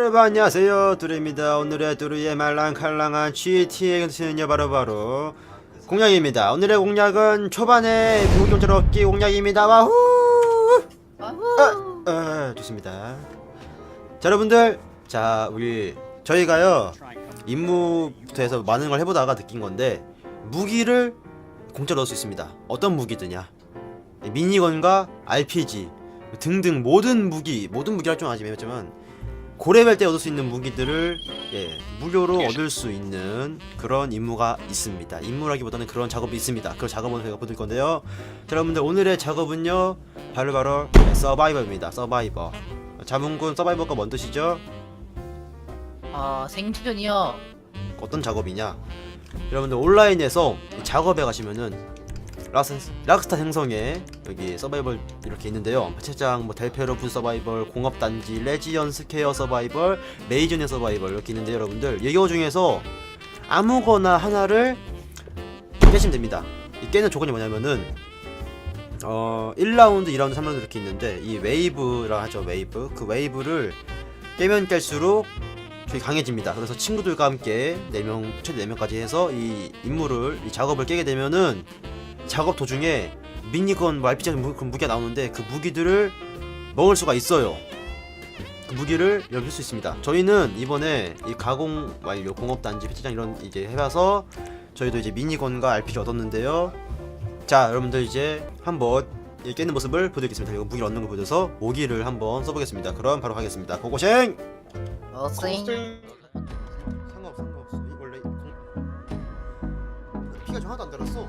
여러분 안녕하세요. 두루입니다. 오늘의 두루의 말랑칼랑한 GT의 수는요 바로바로 공략입니다. 오늘의 공략은 초반에 비무경찰 얻기 공략입니다. 와후 아, 아, 좋습니다. 자 여러분들 자 우리 저희가요 임무부터 해서 많은 걸 해보다가 느낀 건데 무기를 공짜로 얻을 수 있습니다. 어떤 무기드냐? 미니건과 RPG 등등 모든 무기 모든 무기 할 줄 아지만 고레벨 때 얻을 수 있는 무기들을 예, 무료로 얻을 수 있는 그런 임무가 있습니다. 임무라기보다는 그런 작업이 있습니다. 그 작업은 저희가 보여드릴 건데요. 자, 여러분들 오늘의 작업은요 바로바로 네, 서바이버입니다. 서바이버 자문군 서바이버가 뭔 뜻이죠? 아 생존이요. 어떤 작업이냐? 여러분들 온라인에서 이 작업에 가시면은 락스, 락스타 생성에 여기 서바이벌 이렇게 있는데요. 채장, 뭐 델페로프 서바이벌, 공업단지, 레지언 스퀘어 서바이벌, 메이저네 서바이벌 이렇게 있는데 여러분들 이거 중에서 아무거나 하나를 깨시면 됩니다. 이 깨는 조건이 뭐냐면은 어 1라운드, 2라운드, 3라운드 이렇게 있는데 이 웨이브라 하죠 웨이브 그 웨이브를 깨면 깰수록 저희 강해집니다. 그래서 친구들과 함께 4명, 최대 4명까지 해서 이 임무를, 이 작업을 깨게 되면은 작업 도중에 미니건, 뭐 RPG 무, 그 무기가 나오는데 그 무기들을 먹을 수가 있어요. 그 무기를 열릴 수 있습니다. 저희는 이번에 이 가공 완료, 공업단지, 배치장 이런 이제 해봐서 저희도 이제 미니건과 RPG 얻었는데요. 자, 여러분들 이제 한번 이 깨는 모습을 보여드리겠습니다. 이거 무기를 얻는 걸 보여줘서 모기를 한번 써보겠습니다. 그럼 바로 가겠습니다. 고고생! 어스잉. 상관없어 상관없어 이 원래 공... 피가 좀 하나도 안 달았어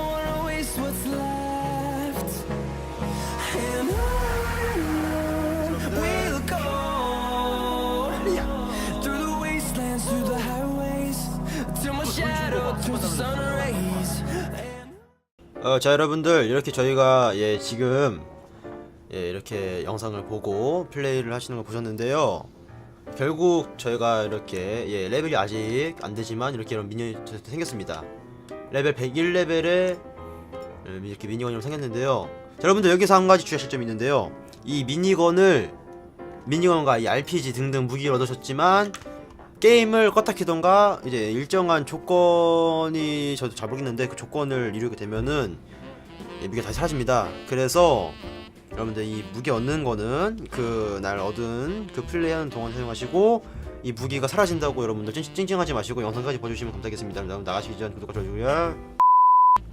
어, 자 여러분들 이렇게 저희가 예 지금 예 이렇게 영상을 보고 플레이를 하시는 걸 보셨는데요. 결국 저희가 이렇게 예 레벨이 아직 안 되지만 이렇게 이런 미니언이 생겼습니다. 레벨 101레벨에 이렇게 미니건이 생겼는데요. 자, 여러분들 여기서 한 가지 주의하실 점이 있는데요. 이 미니건을 미니건과 이 RPG 등등 무기를 얻으셨지만 게임을 껐다 키던가 이제 일정한 조건이 저도 잘 모르겠는데 그 조건을 이루게 되면은 예, 무기가 다시 사라집니다. 그래서 여러분들 이 무기 얻는 거는 그 날 얻은 그 플레이하는 동안 사용하시고 이 무기가 사라진다고 여러분들 찡- 찡찡하지 마시고 영상까지 보여주시면 감사하겠습니다. 여러분 나가시기 전 구독과 좋아요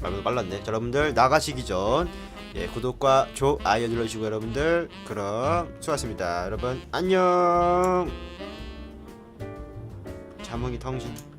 말보다 빨랐네. 자, 여러분들 나가시기 전 예, 구독과 좋아요 눌러주시고 여러분들 그럼 수고하셨습니다. 여러분 안녕. 자몽이 텅신